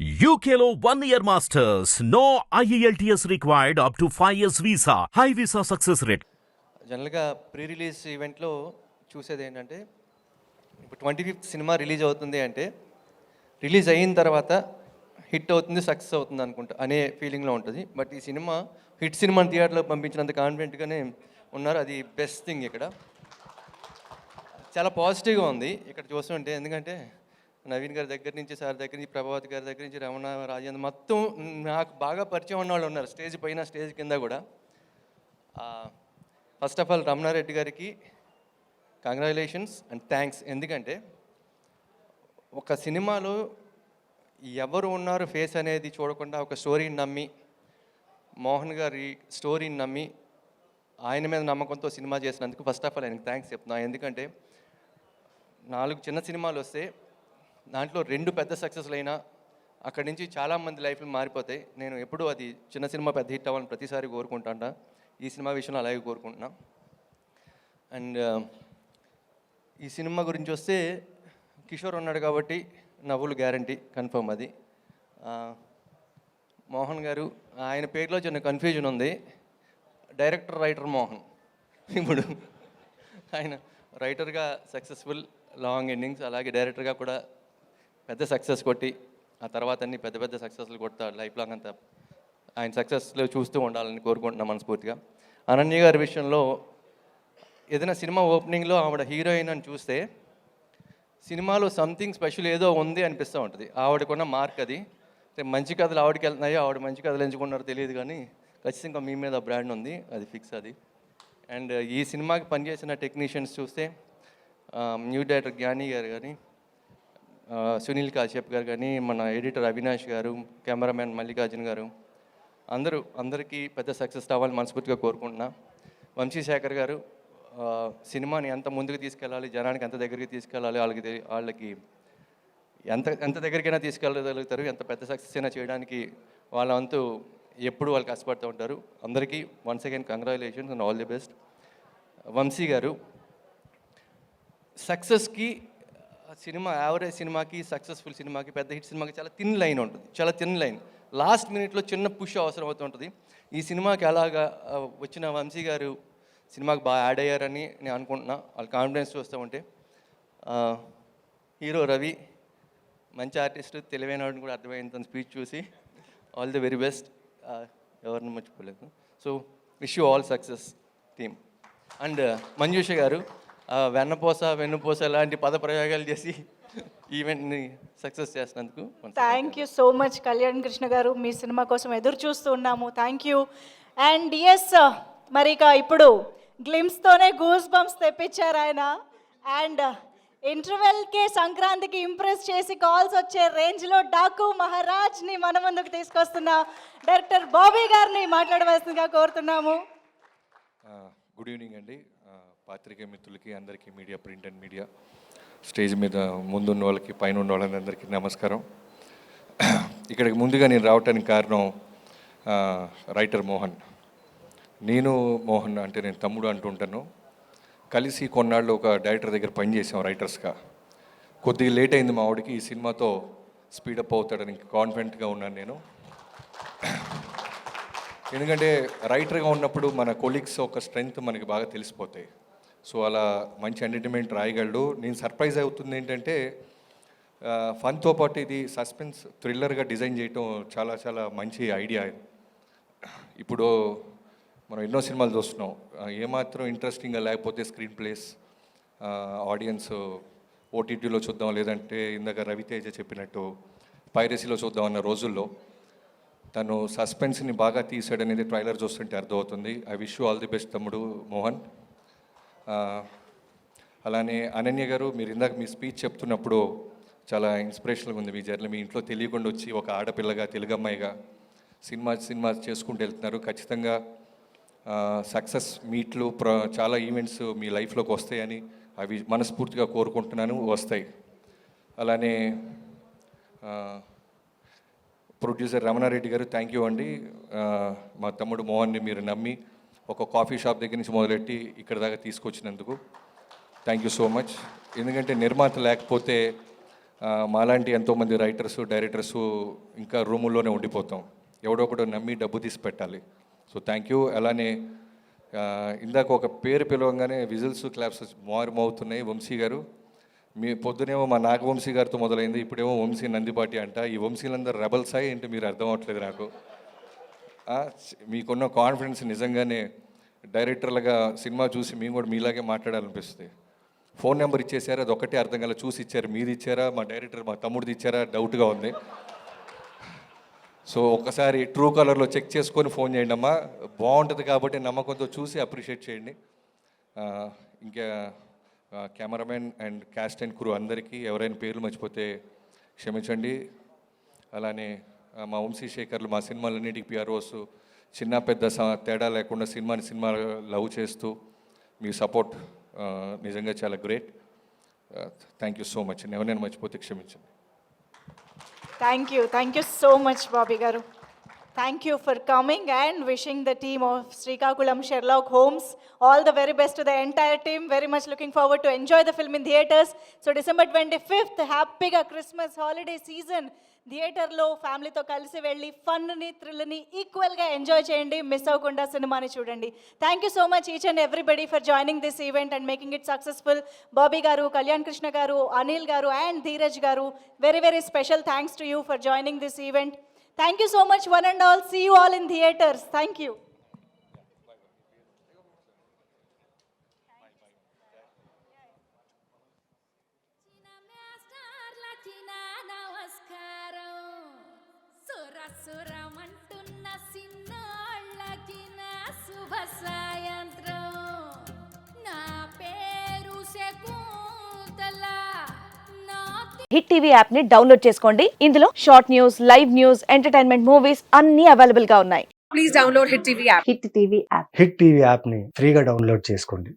యూకేలో one year masters no E IELTS required up to 5 years visa. High visa success rate. జనరల్గా pre release ఈవెంట్లో చూసేది ఏంటంటే ఇప్పుడు ట్వంటీ ఫిఫ్త్ సినిమా రిలీజ్ అవుతుంది అంటే రిలీజ్ అయిన తర్వాత హిట్ అవుతుంది సక్సెస్ అవుతుంది అనుకుంటా అనే ఫీలింగ్లో ఉంటుంది. బట్ ఈ సినిమా హిట్ సినిమాని థియేటర్లో పంపించినంత కాన్ఫిడెంట్గానే ఉన్నారు. అది బెస్ట్ థింగ్ ఇక్కడ. చాలా పాజిటివ్గా ఉంది. ఇక్కడ చూస్తుంటే ఎందుకంటే నవీన్ గారి దగ్గర నుంచి సార్ దగ్గర నుంచి ప్రభావతి గారి దగ్గర నుంచి రమణ రాజేంద్ర మొత్తం నాకు బాగా పరిచయం ఉన్న వాళ్ళు ఉన్నారు స్టేజ్ పైన స్టేజ్ కింద కూడా. ఫస్ట్ ఆఫ్ ఆల్ రమణారెడ్డి గారికి కంగ్రాచులేషన్స్ అండ్ థ్యాంక్స్ ఎందుకంటే ఒక సినిమాలో ఎవరు ఉన్నారు ఫేస్ అనేది చూడకుండా ఒక స్టోరీని నమ్మి మోహన్ గారి స్టోరీని నమ్మి ఆయన మీద నమ్మకంతో సినిమా చేసినందుకు ఫస్ట్ ఆఫ్ ఆల్ ఆయనకి థ్యాంక్స్ చెప్తున్నా. ఎందుకంటే నాలుగు చిన్న సినిమాలు వస్తే దాంట్లో రెండు పెద్ద సక్సెస్లు అయినా అక్కడి నుంచి చాలామంది లైఫ్లు మారిపోతాయి. నేను ఎప్పుడూ అది చిన్న సినిమా పెద్ద హిట్ అవ్వాలని ప్రతిసారి కోరుకుంటాంట. ఈ సినిమా విషయంలో అలాగే కోరుకుంటున్నా. అండ్ ఈ సినిమా గురించి వస్తే కిషోర్ ఉన్నాడు కాబట్టి నవ్వులు గ్యారంటీ కన్ఫర్మ్ అది. మోహన్ గారు ఆయన పేరులో చిన్న కన్ఫ్యూజన్ ఉంది. Director writer Mohan. ఇప్పుడు ఆయన రైటర్గా సక్సెస్ఫుల్ లాంగ్ ఎండింగ్స్ అలాగే డైరెక్టర్గా కూడా పెద్ద సక్సెస్ కొట్టి ఆ తర్వాత అన్ని పెద్ద పెద్ద సక్సెస్లు కొడతాడు లైఫ్ లాంగ్ అంతా ఆయన సక్సెస్లో చూస్తూ ఉండాలని కోరుకుంటున్నాం మనస్ఫూర్తిగా. అనన్య గారి విషయంలో ఏదైనా సినిమా ఓపెనింగ్లో ఆవిడ హీరోయిన్ అని చూస్తే సినిమాలో సంథింగ్ స్పెషల్ ఏదో ఉంది అనిపిస్తూ ఉంటుంది. ఆవిడకున్న మార్క్ అది. అంటే మంచి కథలు ఆవిడకి వెళ్తున్నాయో ఆవిడ మంచి కథలు ఎంచుకున్నారో తెలియదు కానీ ఖచ్చితంగా మీ మీద బ్రాండ్ ఉంది అది ఫిక్స్ అది. అండ్ ఈ సినిమాకి పనిచేసిన టెక్నీషియన్స్ చూస్తే న్యూ డైరెక్టర్ జ్ఞాని గారు కానీ సునీల్ కాశ్యప్ గారు కానీ మన ఎడిటర్ అవినాష్ గారు కెమెరామ్యాన్ మల్లికార్జున్ గారు అందరూ అందరికీ పెద్ద సక్సెస్ అవ్వాలని మనస్ఫూర్తిగా కోరుకుంటున్నా. వంశీశేఖర్ గారు సినిమాని ఎంత ముందుకు తీసుకెళ్ళాలి జనానికి ఎంత దగ్గరికి తీసుకెళ్ళాలి వాళ్ళకి వాళ్ళకి ఎంత ఎంత దగ్గరికైనా తీసుకెళ్ళగలుగుతారు ఎంత పెద్ద సక్సెస్ అయినా చేయడానికి వాళ్ళ ఎప్పుడు వాళ్ళు కష్టపడుతూ ఉంటారు. అందరికీ once again congratulations and all the best Vamsi garu సక్సెస్కి సినిమా యావరేజ్ సినిమాకి సక్సెస్ఫుల్ సినిమాకి పెద్ద హిట్ సినిమాకి చాలా తిన్ లైన్ ఉంటుంది. చాలా తిన్ లైన్ లాస్ట్ మినిట్లో చిన్న పుష్ అవసరం అవుతుంటుంది ఈ సినిమాకి అలాగా వచ్చిన వంశీ గారు సినిమాకి బాగా యాడ్ అయ్యారని నేను అనుకుంటున్నా. వాళ్ళ కాన్ఫిడెన్స్ చూస్తూ ఉంటే హీరో రవి మంచి ఆర్టిస్ట్ తెలివైన వాడిని కూడా అర్థమైంది. తన స్పీచ్ చూసి ఆల్ ది వెరీ బెస్ట్ ఎవరిని మర్చిపోలేదు. So wish you all success team and Manjusha గారు వెన్నపూస వెన్నుపూస లాంటి పద ప్రయోగాలు చేసి ఈవెంట్ని సక్సెస్ చేసినందుకు thank you so much Kalyan Krishna garu. Me cinema కోసం ఎదురు చూస్తూ ఉన్నాము. థ్యాంక్ యూ అండ్ ఎస్ మరి ఇక ఇప్పుడు గ్లిమ్స్తోనే గూస్ బంప్స్ తెప్పించారు ఆయన. అండ్ ఇంటర్వెల్కే సంక్రాంతికి ఇంప్రెస్ చేసి కాల్స్ వచ్చే రేంజ్లో డాకు మహారాజ్ని మన ముందుకు తీసుకొస్తున్న డైరెక్టర్ బాబీ గారిని మాట్లాడవలసిందిగా కోరుతున్నాము. గుడ్ ఈవినింగ్ అండి. ఆ, మిత్రులకి అందరికీ media print and media stage మీద ముందున్న వాళ్ళకి పైన ఉన్న అందరికీ నమస్కారం. ఇక్కడికి ముందుగా నేను రావటానికి కారణం రైటర్ మోహన్. నేను మోహన్ అంటే నేను తమ్ముడు అంటుంటాను కలిసి కొన్నాళ్ళు ఒక డైరెక్టర్ దగ్గర పనిచేసాం రైటర్స్గా. కొద్దిగా లేట్ అయింది మా ఆవిడకి ఈ సినిమాతో స్పీడప్ అవుతాడని కాన్ఫిడెంట్గా ఉన్నాను నేను. ఎందుకంటే రైటర్గా ఉన్నప్పుడు మన కొలీగ్స్ ఒక స్ట్రెంగ్త్ మనకి బాగా తెలిసిపోతాయి. సో అలా మంచి ఎంటర్టైన్మెంట్ రాయగలడు. నేను సర్ప్రైజ్ అవుతుంది ఏంటంటే ఫన్తో పాటు ఇది సస్పెన్స్ థ్రిల్లర్గా డిజైన్ చేయటం చాలా చాలా మంచి ఐడియా ఇప్పుడు మనం ఎన్నో సినిమాలు చూస్తున్నాం. ఏమాత్రం ఇంట్రెస్టింగ్గా లేకపోతే స్క్రీన్ ప్లేస్ ఆడియన్స్ ఓటీటీలో చూద్దాం లేదంటే ఇందాక రవితేజ చెప్పినట్టు పైరసీలో చూద్దాం అన్న రోజుల్లో తను సస్పెన్స్ని బాగా తీసాడనేది ట్రైలర్ చూస్తుంటే అర్థమవుతుంది. I wish all the best తమ్ముడు మోహన్. అలానే అనన్య గారు మీరు ఇందాక మీ స్పీచ్ చెప్తున్నప్పుడు చాలా ఇన్స్పిరేషన్గా ఉంది మీ జర్నీ. మీ ఇంట్లో తెలియకుండా వచ్చి ఒక ఆడపిల్లగా తెలుగు అమ్మాయిగా సినిమా సినిమా చేసుకుంటూ వెళ్తున్నారు. ఖచ్చితంగా సక్సెస్ మీట్లు ప్ర చాలా ఈవెంట్స్ మీ లైఫ్లోకి వస్తాయని అవి మనస్ఫూర్తిగా కోరుకుంటున్నాను వస్తాయి. అలానే ప్రొడ్యూసర్ రమణారెడ్డి గారు థ్యాంక్ యూ అండి. మా తమ్ముడు మోహన్ని మీరు నమ్మి ఒక కాఫీ షాప్ దగ్గర నుంచి మొదలెట్టి ఇక్కడ దాకా తీసుకొచ్చినందుకు థ్యాంక్ యూ సో మచ్ ఎందుకంటే నిర్మాత లేకపోతే మాలాంటి ఎంతోమంది రైటర్స్ డైరెక్టర్స్ ఇంకా రూముల్లోనే ఉండిపోతాం. ఎవడో ఒకడు నమ్మి డబ్బు తీసి పెట్టాలి. సో థ్యాంక్ యూ అలానే ఇందాక ఒక పేరు పిలవంగానే విజిల్స్ క్లాప్స్ మారుమవుతున్నాయి. వంశీ గారు మీ పొద్దునేమో మా నాగవంశీ గారితో మొదలైంది. ఇప్పుడేమో వంశీ నందిపాటి అంట. ఈ వంశీలందరూ రెబల్స్ అయ్యి ఏంటి మీరు అర్థం అవ్వట్లేదు నాకు. మీకున్న కాన్ఫిడెన్స్ నిజంగానే డైరెక్టర్లుగా సినిమా చూసి మేము కూడా మీలాగే మాట్లాడాలనిపిస్తుంది. ఫోన్ నెంబర్ ఇచ్చేసారు అది ఒకటే అర్థం కల చూసి ఇచ్చారు. మీది ఇచ్చారా? మా డైరెక్టర్ మా తమ్ముడిది ఇచ్చారా? డౌట్గా ఉంది. సో ఒకసారి ట్రూ కలర్లో చెక్ చేసుకొని ఫోన్ చేయండి అమ్మా. బాగుంటుంది కాబట్టి నమ్మకంతో చూసి అప్రిషియేట్ చేయండి. ఇంకా cameraman and cast and crew అందరికీ ఎవరైనా పేర్లు మర్చిపోతే క్షమించండి. అలానే మా వంశీ శేఖర్లు మా సినిమాలన్నిటికీ పిఆర్ఓస్ చిన్న పెద్ద తేడా లేకుండా సినిమాని సినిమా లవ్ చేస్తూ మీ సపోర్ట్ నిజంగా చాలా great. Thank you so much. ఎవరైనా మర్చిపోతే క్షమించండి. Thank you thank you so much Bobby garu. Thank you for coming and wishing the team of Srikakulam Sherlock Holmes all the very best the entire team very much looking forward to enjoy the film in theatres so December twenty fifth హ్యాపీగా Christmas holiday season థియేటర్లో ఫ్యామిలీతో కలిసి వెళ్ళి funny థ్రిల్ని ఈక్వల్గా enjoy చేయండి. Miss అవ్వకుండా సినిమాని చూడండి. Thank you so much each and everybody for joining this event and making it successful Bobby garu Kalyan Krishna garu Anil garu and Dheeraj garu very very special thanks to you for joining this event thank you so much one and all see you all in theatres thank you సురమంటున్న సిన్నోళ్ళకి నా శుభ సాయంత్రం. నా పేరు శకుంతల. నా hit TV యాప్ని download చేసుకోండి. ఇందులో short news live news entertainment movies అన్ని అవైలబుల్గా ఉన్నాయి. Please download Hit TV app. Hit TV app Hit TV యాప్ని ఫ్రీగా డౌన్లోడ్ చేసుకోండి.